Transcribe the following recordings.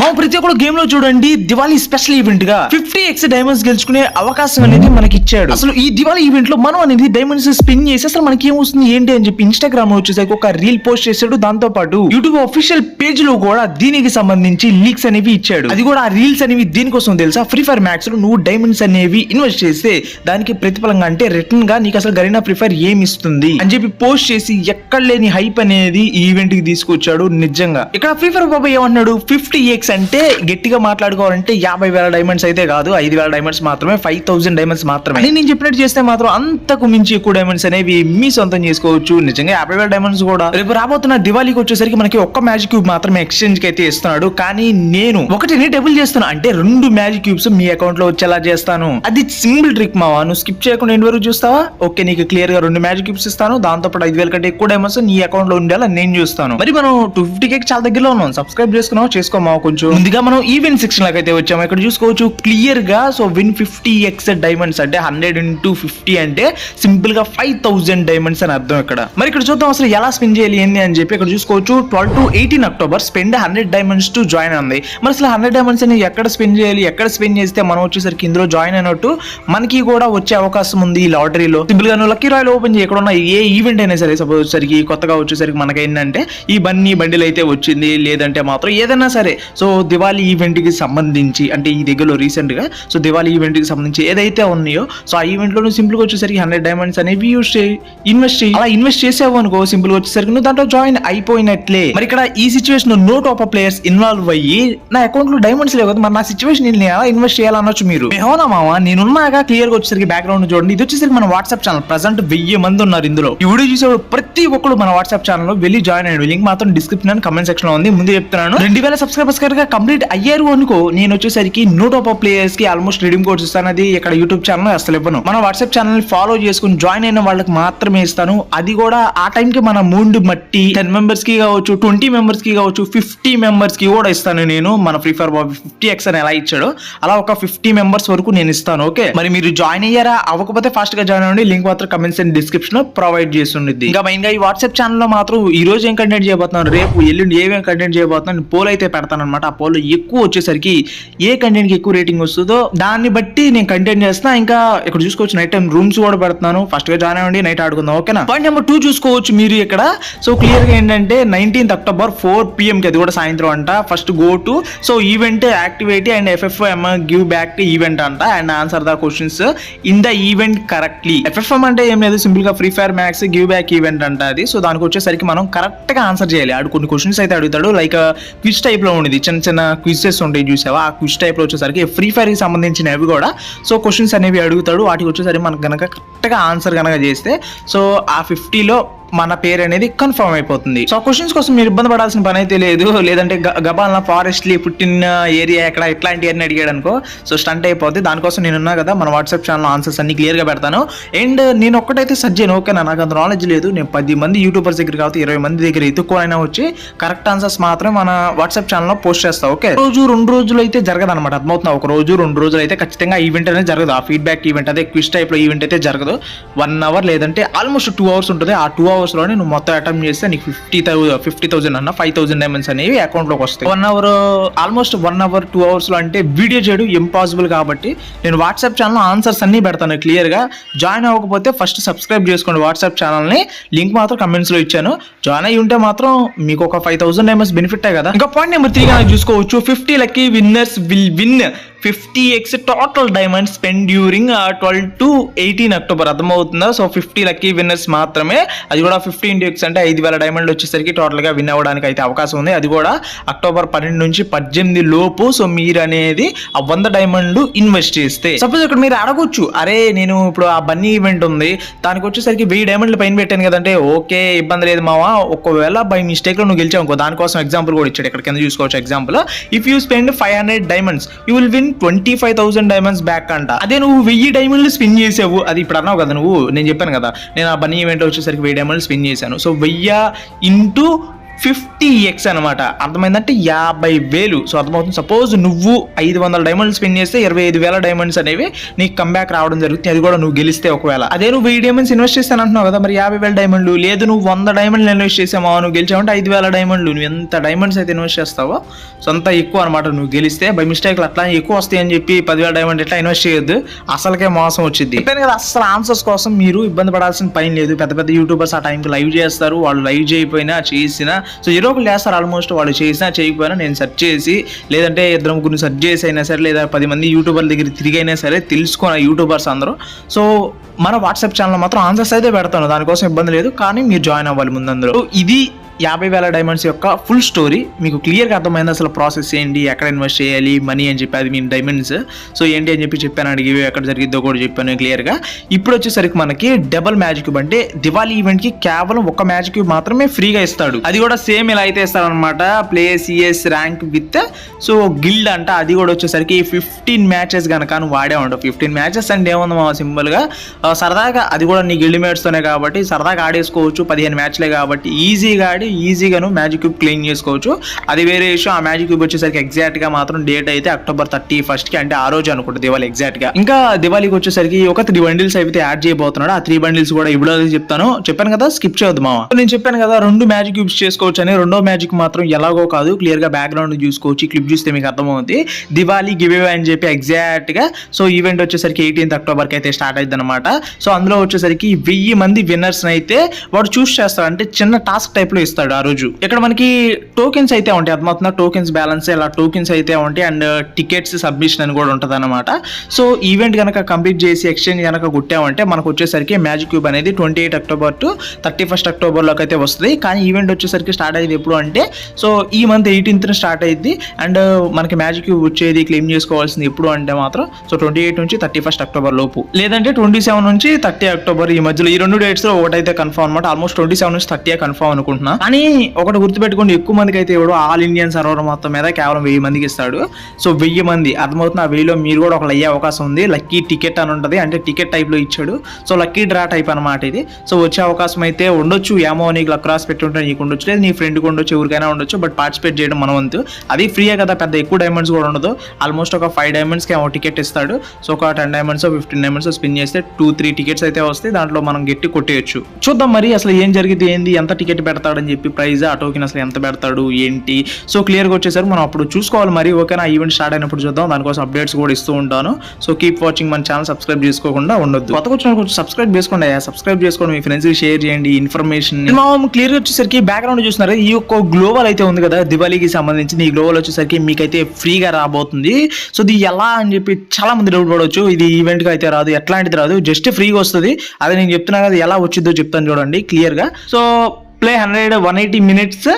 మా ప్రతి ఒక్కరు గేమ్లో చూడండి దివాళీ స్పెషల్ ఈవెంట్గా ఫిఫ్టీ ఎక్స్ డైమండ్స్ గెలుచుకునే అవకాశం అనేది మనకి ఇచ్చాడు అసలు ఈ దివాళీ ఈవెంట్లో మనం అనేది డైమండ్స్ స్పిన్ చేసి అసలు మనకి ఏమొస్తుంది ఏంటి అని చెప్పి ఇన్స్టాగ్రామ్లో వచ్చేసరికి ఒక రీల్ పోస్ట్ చేశాడు. దాంతో పాటు యూట్యూబ్ అఫీషియల్ పేజ్లో కూడా దీనికి సంబంధించి లీక్స్ అనేవి ఇచ్చాడు. అది కూడా ఆ రీల్స్ అనేవి దీనికోసం తెలుసా? ఫ్రీ ఫైర్ మ్యాక్స్లో నువ్వు డైమండ్స్ అనేవి ఇన్వెస్ట్ చేస్తే దానికి ప్రతిఫలంగా అంటే రిటర్న్గా నీకు అసలు గరీనా ఫ్రీ ఫైర్ ఏమి ఇస్తుంది? అని చెప్పి పోస్ట్ చేసి ఎక్కడ లేని హైప్ అనేది ఈవెంట్కి తీసుకొచ్చాడు నిజంగా. ఇక్కడ ఫ్రీ ఫైర్ బాబా ఏమన్నాడు ఫిఫ్టీ ఎక్స్ అంటే గట్టిగా మాట్లాడుకోవాలంటే యాభై వేల డైమండ్స్ అయితే కాదు ఐదు వేల డైమండ్స్ మాత్రమే ఫైవ్ థౌసండ్ డైమండ్స్ మాత్రమే. నేను చెప్పినట్టు చేస్తే మాత్రం అంతకు మించి ఎక్కువ డైమండ్స్ అనేవి మీ సొంతం చేసుకోవచ్చు. నిజంగా యాభై వేల డైమండ్స్ కూడా. రేపు రాబోతున్న దివాళీకి వచ్చేసరికి మనకి ఒక్క మ్యాజిక్ క్యూబ్ మాత్రమే ఎక్స్చేంజ్కి అయితే ఇస్తున్నాడు. కానీ నేను ఒకటిని డబుల్ చేస్తున్నా. అంటే రెండు మ్యాజిక్ క్యూబ్స్ మీ అకౌంట్లో వచ్చేలా చేస్తాను. అది సింగిల్ ట్రిక్ మావా నువ్వు స్కిప్ చేయకుండా ఎండ్ వరకు చూస్తావా? ఓకే నీకు క్లియర్గా రెండు మ్యాజిక్ క్యూబ్స్ ఇస్తాను. దాంతో పాటు ఐదు వేల కంటే ఎక్కువ డైమండ్స్ నీ అకౌంట్లో ఉండేలా నేను చూస్తాను. మరి మనం టూ ఫిఫ్టీ కి చాలా దగ్గరలో ఉన్నాం. సబ్స్క్రైబ్ చేసుకున్నాం చేసుకోమా కొంచెం. ముందుగా మనం ఈవెంట్ సెక్షన్లోకి అయితే వచ్చాము. ఇక్కడ చూసుకోవచ్చు క్లియర్గా so win fifty x diamonds అంటే హండ్రెడ్ ఇంటూ ఫిఫ్టీ అంటే సింపుల్గా ఫైవ్ థౌసండ్ డైమండ్స్ అని అర్థం ఇక్కడ. మరి ఇక్కడ చూద్దాం అసలు ఎలా స్పెండ్ చేయాలి ఏంది అని చెప్పి ఇక్కడ చూసుకోవచ్చు. Twelve to eighteen October spend hundred diamonds to join ఉంది. మరి అసలు హండ్రెడ్ డైమండ్స్ అని ఎక్కడ స్పెండ్ చేయాలి ఎక్కడ స్పెండ్ చేస్తే మనం వచ్చేసరికి ఇందులో జాయిన్ అయినట్టు మనకి కూడా వచ్చే అవకాశం ఉంది ఈ లాటరీలో. సింపుల్గా నువ్వు లక్కీ రాయల్ ఓపెన్ చేయి. ఉన్న ఏ ఈవెంట్ అయినా సరే సపోజ్ వచ్చేసరికి కొత్తగా వచ్చేసరికి మనకి ఏంటంటే ఈ బన్నీ బండిలు అయితే వచ్చింది లేదంటే మాత్రం ఏదైనా సరే. సో దివాళీ ఈవెంట్కి సంబంధించి అంటే ఈ దగ్గరలో రీసెంట్గా సో దివాళీ ఈవెంట్కి సంబంధించి ఏదైతే ఉన్నాయో సో ఆ ఈవెంట్ సింపుల్గా వచ్చేసరికి హండ్రెడ్ డైమండ్స్ అనేవి యూస్ చేయి ఇన్వెస్ట్ చేయి. అలా ఇన్వెస్ట్ చేసావు అనుకో సింపుల్గా వచ్చేసరికి నువ్వు దాంట్లో జాయిన్ అయిపోయినట్లే. మరి ఇక్కడ ఈ situation no top players involve అయ్యి నా అకౌంట్లో డైమండ్స్ లేవు కదా మరి నా సిచువేషన్ నేను ఎలా ఇన్వెస్ట్ చేయాలనొచ్చు మీరు? అవునా మామ నేనున్నాగా క్లియర్ క్లియర్గా వచ్చేసరికి బ్యాక్గ్రౌండ్ చూడండి. ఇది వచ్చేసరికి మన వాట్సాప్ ఛానల్. ప్రజెంట్ వెయ్యి మంది ఉన్నారు ఇందులో. ఈ వీడియో చూసేవాడు ప్రతి ఒక్కరు మన వాట్సాప్ ఛానల్లో వెళ్ళి జాయిన్ అయ్యాడు. లింక్ మాత్రం డిస్క్రిప్షన్ అండ్ కమెంట్ సెక్షన్లో ఉంది. ముందు చెప్తున్నాను. రెండు వేల సబ్స్క్రైబర్స్ గా కంప్లీట్ అయ్యారు అనుకో నేను వచ్చేసరికి నో టాప్ ప్లేయర్స్కి ఆల్మోస్ట్ రిడీమ్ కోడ్స్ ఇస్తాను అది ఇక్కడ యూట్యూబ్ ఛానల్ అసలు ఇవ్వను. మన వాట్సాప్ ఛానల్ ఫాలో చేసుకుని జాయిన్ అయిన వాళ్ళకి మాత్రమే ఇస్తాను. అది కూడా ఆ టైం కి మన మూడు మట్టి టెన్ మెంబర్స్కి కావచ్చు ట్వంటీ మెంబర్స్కి కావచ్చు ఫిఫ్టీ మెంబర్స్కి కూడా ఇస్తాను నేను. మన ఫ్రీ ఫైర్ బాబు ఫిఫ్టీ ఎక్స్ అని ఎలా ఇచ్చాడో అలా ఒక ఫిఫ్టీ మెంబర్స్ వరకు నేను ఇస్తాను ఓకే? మరి మీరు జాయిన్ అయ్యారా? అవ్వకపోతే ఫాస్ట్గా జాయిన్ అవ్వండి. లింక్ మాత్రం కమెంట్స్ అండ్ డిస్క్రిప్షన్లో ప్రొవైడ్ చేస్తుండీ ఇంకా మెయిన్గా ఈ వాట్సాప్ ఛానల్లో మాత్రం ఈ రోజు ఏం కంటెంట్ చేయబోతున్నాను? రేపు ఎల్లుండి ఏమేమి కంటెంట్ చేయబోతున్నాను? పోల్ అయితే పెడతాను అనమాట ఆ ఎక్కువ వచ్చేసరికి ఏ కంటెంట్కి ఎక్కువ రేటింగ్ వస్తుందో దాన్ని బట్టి నేను కంటెంట్ చేస్తా ఇంకా ఇక్కడ చూసుకోవచ్చు నైట్ టైం రూమ్స్ కూడా పెడుతున్నాను. ఫస్ట్గా జాయిన్ అవ్వండి నైట్ ఆడుకుందాం ఓకేనా పాయింట్ నెంబర్ టూ చూసుకోవచ్చు మీరు ఇక్కడ. సో క్లియర్గా ఏంటంటే నైన్టీన్త్ అక్టోబర్ ఫోర్ పిఎం కి అది కూడా సాయంత్రం అంట. First go to so event activity and FFM give back to event అంట. And answer the questions in the event correctly FFM అంటే ఏం లేదు సింపుల్గా free fire max give back event అంట అది. సో దానికి వచ్చేసరికి మనం కరెక్ట్గా ఆన్సర్ చేయాలి. ఆడు కొన్ని క్వశ్చన్స్ అయితే అడుగుతాడు. లైక్ క్విజ్ టైప్లో ఉండేది. చిన్న చిన్న క్విజెస్ ఉంటాయి చూసావా? ఆ క్విజ్ టైప్లో వచ్చేసరికి ఫ్రీ ఫైర్కి సంబంధించినవి కూడా. సో క్వశ్చన్స్ అనేవి అడుగుతాడు. వాటికి వచ్చేసరికి మనకు గనక కరెక్ట్గా ఆన్సర్ కనుక చేస్తే సో ఆ ఫిఫ్టీలో మన పేరు అనేది కన్ఫర్మ్ అయిపోతుంది. సో క్వశ్చన్స్ కోసం మీరు ఇబ్బంది పడాల్సిన పని అయితే లేదు. లేదంటే గ- గబాల్న ఫారెస్ట్లీ పుట్టిన ఏరియా ఎక్కడ ఇట్లాంటివన్నీ అడిగాడు అనుకో. సో స్టంట్ అయిపోద్ది. దానికోసం నేను ఉన్నా కదా మన వాట్సాప్ ఛానల్ ఆన్సర్స్ అన్ని క్లియర్గా పెడతాను. అండ్ నేను ఒక్కటైతే సర్చ్ చేయను. ఓకేనా నాకు అంత నాలెడ్జ్ లేదు. నేను పది మంది యూట్యూబర్స్ దగ్గర కాబట్టి ఇరవై మంది దగ్గర ఎత్తుకోనైనా వచ్చి కరెక్ట్ ఆన్సర్స్ మాత్రం మన వాట్సాప్ ఛానల్లో పోస్ట్ చేస్తా ఓకే రోజు రెండు రోజులు అయితే జరగదు అనమాట అర్థమవుతుంది? ఒక రోజు రెండు రోజులు అయితే ఖచ్చితంగా ఈవెంట్ అనేది జరగదు. ఆ ఫీడ్బ్యాక్ ఈవెంట్ అదే క్విజ్ టైప్లో ఈవెంట్ అయితే జరగదు. వన్ అవర్ లేదంటే ఆల్మోస్ట్ టూ అవర్స్ ఉంటుంది. ఆ టూ అవర్స్ అవర్స్లోనే నువ్వు మొత్తం అటెంప్ట్ చేస్తే నీకు ఫిఫ్టీ థౌసండ్ ఫిఫ్టీ థౌసండ్ అన్న ఫైవ్ థౌసండ్ డైమండ్స్ అనేవి అకౌంట్లోకి వస్తాయి. One hour almost one hour two అవర్స్లో అంటే వీడియో చేయడం ఇంపాసిబుల్ కాబట్టి నేను వాట్సాప్ ఛానల్ ఆన్సర్స్ అన్నీ పెడతాను క్లియర్గా జాయిన్ అవ్వకపోతే ఫస్ట్ సబ్స్క్రైబ్ చేసుకోండి వాట్సాప్ ఛానల్ని లింక్ మాత్రం కమెంట్స్లో ఇచ్చాను. జాయిన్ అయ్యి ఉంటే మాత్రం మీకు ఒక ఫైవ్ థౌసండ్ డైమండ్స్ బెనిఫిట్ కదా. ఇంకా పాయింట్ నెంబర్ త్రీ చూసుకోవచ్చు. Fifty lucky winners will win fifty x total diamond spend during twelve to eighteen October అర్థమవుతుందా? సో ఫిఫ్టీ లక్కీ విన్నర్స్ మాత్రమే. అది కూడా ఫిఫ్టీ ఇంటూ ఎక్స్ అంటే ఐదు వేల డైమండ్లు వచ్చేసరికి టోటల్గా విన్ అవ్వడానికి అయితే అవకాశం ఉంది. అది కూడా అక్టోబర్ పన్నెండు నుంచి పద్దెనిమిది లోపు. సో మీరు అనేది ఆ వంద డైమండ్లు ఇన్వెస్ట్ చేస్తే. సపోజ్ ఇక్కడ మీరు అడగొచ్చు అరే నేను ఇప్పుడు ఆ బన్నీ ఈవెంట్ ఉంది. దానికి వచ్చేసరికి వెయ్యి డైమండ్లు పైన పెట్టాను కదంటే ఓకే ఇబ్బంది లేదు మావా. ఒకవేళ బై మిస్టేక్లో నువ్వు గెలిచావు దానికోసం ఎగ్జాంపుల్ కూడా ఇచ్చాడు. ఇక్కడ కింద చూసుకోవచ్చు example if you spend five hundred diamonds you will win twenty five thousand diamonds back అంట. అదే నువ్వు వెయ్యి డైమండ్లు స్పిన్ చేసావు. అది ఇప్పుడు అన్నావు కదా నువ్వు నేను చెప్పాను కదా. నేను ఆ బన్నీ ఈవెంట్ వచ్చేసరికి వెయ్యి డైమండ్లు స్పిన్ చేశాను. సో వెయ్యి ఇంటూ ఫిఫ్టీ ఎక్స్ అనమాట అర్థమైందంటే యాభై వేలు. సో అర్థమవుతుంది సపోజ్ నువ్వు ఐదు వందల డైమండ్స్ స్పెండ్ చేస్తే ఇరవై ఐదు వేల డైమండ్స్ అనేవి నీకు కంబ్యాక్ రావడం జరుగుతుంది. అది కూడా నువ్వు గెలిస్తే ఒకవేళ. అదే నువ్వు వెయ్యి డైమండ్స్ ఇన్వెస్ట్ చేస్తాను అంటున్నావు కదా మరి యాభై వేల డైమండ్లు? లేదు నువ్వు వంద డైమండ్లు ఇన్వెస్ట్ చేసామా నువ్వు గెలిచావంటే ఐదు వేల డైమండ్లు. నువ్వు ఎంత డైమండ్స్ అయితే ఇన్వెస్ట్ చేస్తావో సో అంత ఎక్కువ అనమాట నువ్వు గెలిస్తే. బై మిస్టేక్లు అట్లా ఎక్కువ వస్తాయి అని చెప్పి పదివేల డైమండ్ ఇట్లా ఇన్వెస్ట్ చేయొద్దు. అసలుకే మోసం వచ్చింది చెప్పాను కదా అసలు ఆన్సర్స్ కోసం మీరు ఇబ్బంది పడాల్సిన పని లేదు. పెద్ద పెద్ద యూట్యూబర్స్ ఆ టైంకి లైవ్ చేస్తారు. వాళ్ళు లైవ్ చేయకపోయినా చేసినా సో ఏదో ఒకటి చేస్తారు ఆల్మోస్ట్ వాళ్ళు చేసినా చేయకపోయినా నేను సెర్చ్ చేసి లేదంటే ఇద్దరు ముగ్గురు సెర్చ్ చేసి అయినా సరే లేదా పది మంది యూట్యూబర్ల దగ్గర తిరిగి అయినా సరే తెలుసుకున్న యూట్యూబర్స్ అందరూ. సో మన వాట్సాప్ ఛానల్ మాత్రం ఆన్సర్స్ అయితే పెడతాను. దానికోసం ఇబ్బంది లేదు. కానీ మీరు జాయిన్ అవ్వాలి ముందు అందులో. ఇది యాభై వేల డైమండ్స్ యొక్క ఫుల్ స్టోరీ మీకు క్లియర్గా అర్థమైంది అసలు ప్రాసెస్ ఏంటి ఎక్కడ ఇన్వెస్ట్ చేయాలి మనీ అని చెప్పి అది మీ డైమండ్స్ సో ఏంటి అని చెప్పి చెప్పాను అడిగి ఎక్కడ జరిగిద్దో కూడా చెప్పాను క్లియర్గా ఇప్పుడు వచ్చేసరికి మనకి డబల్ మ్యాజిక్ క్యూబ్ అంటే దివాళీ ఈవెంట్కి కేవలం ఒక మ్యాజిక్ క్యూబ్ మాత్రమే ఫ్రీగా ఇస్తాడు. అది కూడా సేమ్ ఇలా అయితే ఇస్తాడనమాట play CS rank with so guild అంట అది కూడా వచ్చేసరికి ఫిఫ్టీన్ మ్యాచెస్ కనుక నువ్వు వాడే ఉండవు ఫిఫ్టీన్ మ్యాచెస్ అంటే ఏముంది మా సింపుల్గా సరదాగా అది కూడా నీ గిల్డ్ మేట్స్తోనే కాబట్టి సరదాగా ఆడేసుకోవచ్చు. పదిహేను మ్యాచ్లే కాబట్టి ఈజీగా ఆడి ఈజీగా మ్యాజిక్ క్యూబ్ క్లీన్ చేసుకోవచ్చు. అది వేరే విషయం ఆ మ్యాజిక్ క్యూబ్ వచ్చేసరికి ఎగ్జాక్ట్గా మాత్రం డేట్ అయితే అక్టోబర్ థర్టీ ఫస్ట్కి అంటే ఆ రోజు అనుకుంటా దివాళీ ఎగ్జాక్ట్గా. ఇంకా దివాళీకి వచ్చేసరికి ఒక త్రీ బండిల్స్ అయితే యాడ్ చేయబోతున్నాడు. ఆ త్రీ బండిల్స్ కూడా ఇప్పుడు చెప్తాను. చెప్పాను కదా స్కిప్ చేయొద్దు మామ. నేను చెప్పాను కదా రెండు మ్యాజిక్ క్యూబ్స్ చేసుకోవచ్చు అని. రెండో మ్యాజిక్ మాత్రం ఎలాగో కాదు క్లియర్గా బ్యాక్గ్రౌండ్ చూసుకోవచ్చు. క్లిప్ చూస్తే మీకు అర్థమవుతుంది. దివాళీ గివ్ అవే అని చెప్పి ఎగ్జాక్ట్గా సో ఈవెంట్ వచ్చేసరికి ఎయిటీన్త్ అక్టోబర్కి అయితే స్టార్ట్ అయింది అనమాట సో అందులో వచ్చేసరికి వెయ్యి మంది విన్నర్స్ అయితే వాడు చూస్ చేస్తారు. అంటే చిన్న టాస్క్ టైప్లో ఇస్తాడు ఆ రోజు. ఇక్కడ మనకి టోకెన్స్ అయితే ఉంటాయి. అర్థమవుతుందా? టోకెన్స్ బ్యాలెన్స్ ఇలా టోకెన్స్ అయితే ఉంటాయి. అండ్ టికెట్స్ సబ్మిషన్ అని కూడా ఉంటుంది అనమాట సో ఈవెంట్ కనుక కంప్లీట్ చేసి ఎక్స్చేంజ్ కనుక కొట్టామంటే మనకు వచ్చేసరికి మ్యాజిక్ క్యూబ్ అనేది twenty eight October to thirty first అక్టోబర్లోకి అయితే వస్తుంది. కానీ ఈవెంట్ వచ్చేసరికి స్టార్ట్ అయ్యేది ఎప్పుడు అంటే సో ఈ మంత్ ఎయిటీన్త్ స్టార్ట్ అయ్యింది అండ్ మనకి మ్యాజిక్ క్యూబ్ వచ్చేది క్లెయిమ్ చేసుకోవాల్సింది ఎప్పుడు అంటే మాత్రం సో ట్వంటీ ఎయిట్ నుంచి థర్టీ ఫస్ట్ అక్టోబర్ లోపు. లేదంటే ట్వంటీ సెవెన్ నుంచి థర్టీ అక్టోబర్ ఈ మధ్యలో ఈ రెండు డేట్స్లో ఒకటైతే కన్ఫర్మ్ అనమాట ఆల్మోస్ట్ ట్వంటీ సెవెన్ నుంచి థర్టీ కన్ఫర్మ్ అనుకుంటున్నా. కానీ ఒకటి గుర్తుపెట్టుకోండి ఎక్కువ మందికి అయితే ఇవ్వడు ఆల్ ఇండియన్ సర్వర్ మొత్తం మీద కేవలం వెయ్యి మందికి ఇస్తాడు. సో వెయ్యి మంది. అర్థమవుతుంది? ఆ వెయ్యిలో మీరు కూడా ఒకళ్ళు అయ్యే అవకాశం ఉంది. లక్కీ టికెట్ అని ఉంటుంది. అంటే టికెట్ టైప్లో ఇచ్చాడు. సో లక్కీ డ్రా టైప్ అనమాట ఇది. సో వచ్చే అవకాశం అయితే ఉండొచ్చు. ఏమో నీకు లక్రాస్ పెట్టి ఉంటే నీకు ఉండొచ్చు. లేదు నీ ఫ్రెండ్కి ఉండొచ్చు ఎవరికైనా ఉండొచ్చు. బట్ పార్టిసిపేట్ చేయడం మన వంతు. అది ఫ్రీయే కదా పెద్ద ఎక్కువ డైమండ్స్ కూడా ఉండదు. ఆల్మోస్ట్ ఒక ఫైవ్ డైమండ్స్కి ఏమో టికెట్ ఇస్తాడు. సో ఒక ten diamonds fifteen diamonds spin చేస్తే టూ త్రీ టికెట్స్ అయితే వస్తాయి. దాంట్లో మనం గట్టి కొట్టేయచ్చు. చూద్దాం మరి అసలు ఏం జరిగింది ఏంది ఎంత టికెట్ పెడతాడని చెప్పి ప్రైజ్ ఆ టోకెన్ అసలు ఎంత పెడతాడు ఏంటి? సో క్లియర్గా వచ్చేసరికి మనం అప్పుడు చూసుకోవాలి మరి. ఓకేనా? ఈవెంట్ స్టార్ట్ అయినప్పుడు చూద్దాం. దానికోసం అప్డేట్స్ కూడా ఇస్తూ ఉంటాను. సో కీప్ వాచింగ్ మన ఛానల్ సబ్స్క్రైబ్ చేసుకోకుండా ఉండొద్దు. కొత్త వచ్చిన కొంచెం సబ్స్క్రైబ్ చేసుకోండి సబ్స్క్రైబ్ చేసుకోండి మీ ఫ్రెండ్స్కి షేర్ చేయండి ఇన్ఫర్మేషన్ మనం క్లియర్ వచ్చేసరికి బ్యాక్గ్రౌండ్ చూస్తున్నారు? ఈ యొక్క గ్లోబల్ అయితే ఉంది కదా దివాళీకి సంబంధించి ఈ గ్లోబల్ వచ్చేసరికి మీకైతే ఫ్రీగా రాబోతుంది. సో ఇది ఎలా అని చెప్పి చాలా మంది డౌట్ పడవచ్చు. ఇది ఈవెంట్గా అయితే రాదు ఎట్లాంటిది రాదు. జస్ట్ ఫ్రీగా వస్తుంది. అదే నేను చెప్తున్నా కదా ఎలా వచ్చిందో చెప్తాను చూడండి క్లియర్గా so play hundred one eighty minutes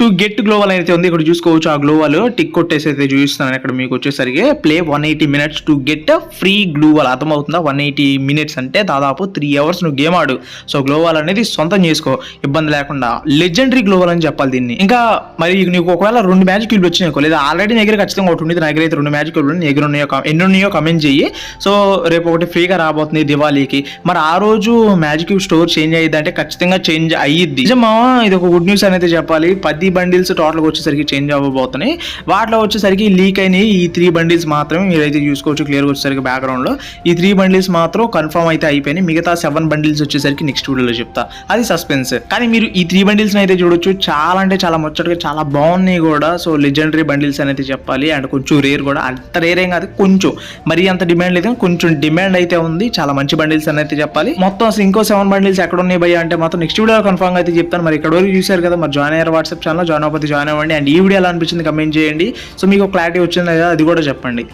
to get gloo wall అయితే ఉంది. ఇక్కడ చూసుకోవచ్చు. ఆ గ్లోవల్ టిక్ కొట్టేసి అయితే చూపిస్తున్నాను. ఇక్కడ మీకు వచ్చేసరికి play one eighty minutes to get free gloo wall. అర్థమవుతుందా? వన్ ఎయిటీ మినిట్స్ అంటే దాదాపు త్రీ అవర్స్ నువ్వు గేమ్ ఆడు. సో గ్లోవల్ అనేది సొంతం చేసుకో. ఇబ్బంది లేకుండా. లెజెండరీ గ్లోవల్ అని చెప్పాలి దీన్ని. ఇంకా మరి నీకు ఒకవేళ రెండు మ్యాజిక్ క్యూబ్లు వచ్చినాయి లేదా ఆల్రెడీ దగ్గర ఖచ్చితంగా ఒకటి ఉంది నా దగ్గర అయితే రెండు మ్యాజిక్ క్యూబ్లు దగ్గర ఉన్నాయో ఎన్ని ఉన్నాయో కమెంట్ చెయ్యి. సో రేపు ఒకటి ఫ్రీగా రాబోతుంది దివాళీకి. మరి ఆ రోజు మ్యాజిక్ క్యూబ్ స్టోర్ చేంజ్ అయ్యిద్ది అంటే ఖచ్చితంగా చేంజ్ అయ్యిద్ది. నిజమా ఇది ఒక గుడ్ న్యూస్ అనేది చెప్పాలి. పది బండిల్స్ టోటల్గా వచ్చేసరికి చేంజ్ అవ్వబోతున్నాయి. వాటిలో వచ్చేసరికి లీక్ అయినాయి. ఈ త్రీ బండిల్స్ మాత్రమే మీరైతే చూసుకోవచ్చు క్లియర్గా వచ్చేసరికి బ్యాక్గ్రౌండ్లో ఈ త్రీ బండిల్స్ మాత్రం కన్ఫర్మ్ అయితే అయిపోయినాయి. మిగతా సెవెన్ బండిల్స్ వచ్చేసరికి నెక్స్ట్ వీడియోలో చెప్తా. అది సస్పెన్స్ కానీ మీరు ఈ త్రీ బండిల్స్ని అయితే చూడొచ్చు. చాలా అంటే చాలా ముచ్చటగా చాలా బాగున్నాయి కూడా. సో లెజెండరీ బండిల్స్ అనేది చెప్పాలి. అండ్ కొంచెం రేర్ కూడా. అంత రేర్ ఏం కాదు. కొంచెం. మరి అంత డిమాండ్ లేదు. కొంచెం డిమాండ్ అయితే ఉంది. చాలా మంచి బండిల్స్ అని అయితే చెప్పాలి. మొత్తం అసలు ఇంకో సెవెన్ బండిల్స్ ఎక్కడ ఉన్నాయి భయ్య? అంటే మాత్రం నెక్స్ట్ వీడియో కన్ఫర్మ్ అయితే చెప్తాను. మరి ఇక్కడ వరకు చూశారు కదా? మరి జాయిన్ అయ్యారు? వాట్సాప్ ఛానల్ జాయిన్ అవ్వకపోతే జాయిన్ అవ్వండి. అండ్ ఈ వీడియో ఎలా అనిపించింది కమెంట్ చేయండి. సో మీకు క్లారిటీ వచ్చింది కదా అది కూడా చెప్పండి.